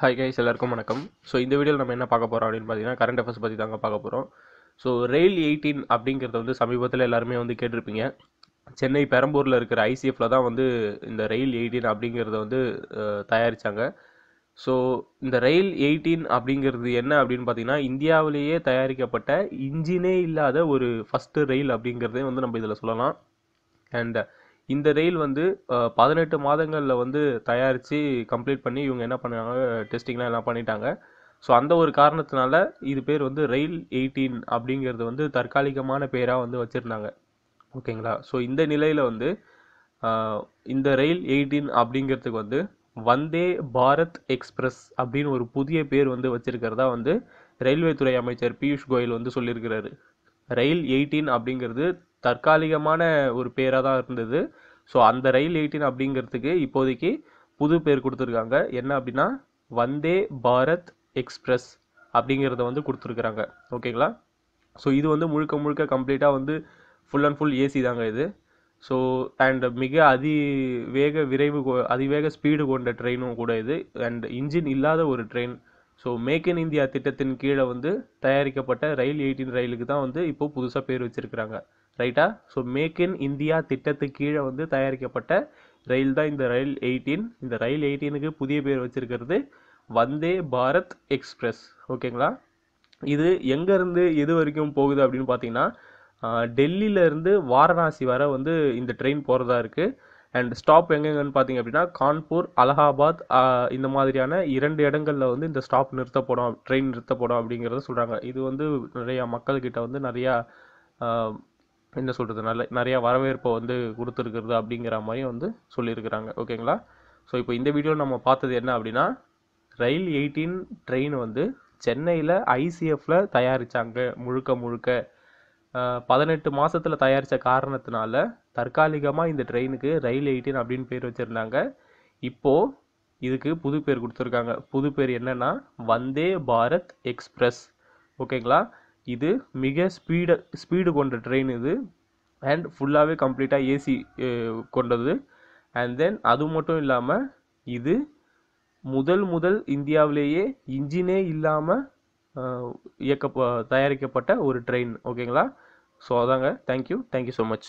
Hi guys எல்லாருக்கும் வணக்கம். So இந்த வீடியோவில் நம்ம என்ன பார்க்க போகிறோம் அப்படின்னு பார்த்தீங்கன்னா கரண்ட் அஃபேர்ஸ் பற்றி தாங்க பார்க்க போகிறோம் ஸோ ரெயில் எயிட்டீன் அப்படிங்கிறத வந்து சமீபத்தில் எல்லாருமே வந்து கேட்டிருப்பீங்க. சென்னை பெரம்பூரில் இருக்கிற ஐசிஎஃப்ல தான் வந்து இந்த ரயில் எயிட்டீன் அப்படிங்கிறத வந்து தயாரித்தாங்க ஸோ இந்த ரயில் எயிட்டீன் அப்படிங்கிறது என்ன அப்படின்னு பார்த்தீங்கன்னா இந்தியாவிலேயே தயாரிக்கப்பட்ட இன்ஜினே இல்லாத ஒரு ஃபஸ்ட்டு ரயில் அப்படிங்கிறதே வந்து நம்ம இதில் சொல்லலாம். அண்ட் இந்த ரயில் வந்து பதினெட்டு மாதங்களில் வந்து தயாரித்து கம்ப்ளீட் பண்ணி இவங்க என்ன பண்ணாங்க டெஸ்டிங்லாம் எல்லாம் பண்ணிட்டாங்க. ஸோ அந்த ஒரு காரணத்தினால இது பேர் வந்து ரயில் எயிட்டீன் அப்படிங்கிறது வந்து தற்காலிகமான பேராக வந்து வச்சுருந்தாங்க. ஓகேங்களா? ஸோ இந்த நிலையில் வந்து இந்த ரயில் எயிட்டீன் அப்படிங்கிறதுக்கு வந்து வந்தே பாரத் எக்ஸ்பிரஸ் அப்படின்னு ஒரு புதிய பேர் வந்து வச்சுருக்கிறதா வந்து ரயில்வே துறை அமைச்சர் பியூஷ் கோயல் வந்து சொல்லியிருக்கிறாரு. ரயில் எயிட்டீன் அப்படிங்கிறது தற்காலிகமான ஒரு பேராக தான் இருந்தது. ஸோ அந்த ரயில் எயிட்டீன் அப்படிங்கிறதுக்கு இப்போதைக்கு புது பேர் கொடுத்துருக்காங்க. என்ன அப்படின்னா வந்தே பாரத் எக்ஸ்பிரஸ் அப்படிங்கிறத வந்து கொடுத்துருக்குறாங்க. ஓகேங்களா ஸோ இது வந்து முழுக்க முழுக்க கம்ப்ளீட்டாக வந்து ஃபுல் அண்ட் ஃபுல் ஏசி தாங்க இது. ஸோ அண்ட் மிக அதிவேக விரைவு அதிவேக ஸ்பீடு கொண்ட ட்ரெயினும் கூட இது. அண்ட் இன்ஜின் இல்லாத ஒரு train so make in India திட்டத்தின் கீழே வந்து தயாரிக்கப்பட்ட ரயில் எயிட்டின் ரயிலுக்கு தான் வந்து இப்போ புதுசாக பேர் வச்சிருக்கிறாங்க. ரைட்டா ஸோ மேக் இன் இந்தியா திட்டத்துக்கு கீழே வந்து தயாரிக்கப்பட்ட ரயில் தான் இந்த ரயில் எயிட்டீன். இந்த ரயில் எயிட்டீனுக்கு புதிய பேர் வச்சுருக்கிறது வந்தே பாரத் எக்ஸ்பிரஸ். ஓகேங்களா இது எங்கேருந்து எது வரைக்கும் போகுது அப்படின்னு பார்த்தீங்கன்னா டெல்லியிலேருந்து வாரணாசி வர வந்து இந்த ட்ரெயின் போகிறதா இருக்குது அண்ட் ஸ்டாப் எங்கெங்கன்னு பார்த்தீங்க அப்படின்னா கான்பூர் அலகாபாத் இந்த மாதிரியான இரண்டு இடங்களில் வந்து இந்த ஸ்டாப் நிறுத்தப்படும் ட்ரெயின் நிறுத்தப்படும் அப்படிங்கிறத சொல்கிறாங்க இது வந்து நிறையா மக்கள்கிட்ட வந்து நிறையா என்ன சொல்கிறது நல்ல நிறையா வரவேற்பை வந்து கொடுத்துருக்குறது அப்படிங்கிற மாதிரியும் வந்து சொல்லியிருக்கிறாங்க. ஓகேங்களா? ஸோ இப்போ இந்த வீடியோவில் நம்ம பார்த்தது என்ன அப்படின்னா ரயில் எயிட்டீன் ட்ரெயின் வந்து சென்னையில் ஐசிஎஃப்ல தயாரித்தாங்க முழுக்க முழுக்க. பதினெட்டு மாதத்தில் தயாரித்த காரணத்தினால தற்காலிகமாக இந்த ட்ரெயினுக்கு ரயில் எயிட்டின் அப்படின்னு பேர் வச்சுருந்தாங்க. இப்போது இதுக்கு புது பேர் கொடுத்துருக்காங்க. புது பேர் என்னென்னா வந்தே பாரத் எக்ஸ்பிரஸ். ஓகேங்களா? இது மிக ஸ்பீடு ஸ்பீடு கொண்ட ட்ரெயின் இது. அண்ட் ஃபுல்லாகவே கம்ப்ளீட்டாக ஏசி கொண்டது. அண்ட் தென் அது மட்டும் இல்லாமல் இது முதல் முதல் இந்தியாவிலேயே இன்ஜினே இல்லாமல் இயக்க தயாரிக்கப்பட்ட ஒரு ட்ரெயின் ஓகேங்களா? ஸோ அதாங்க. Thank you thank you so much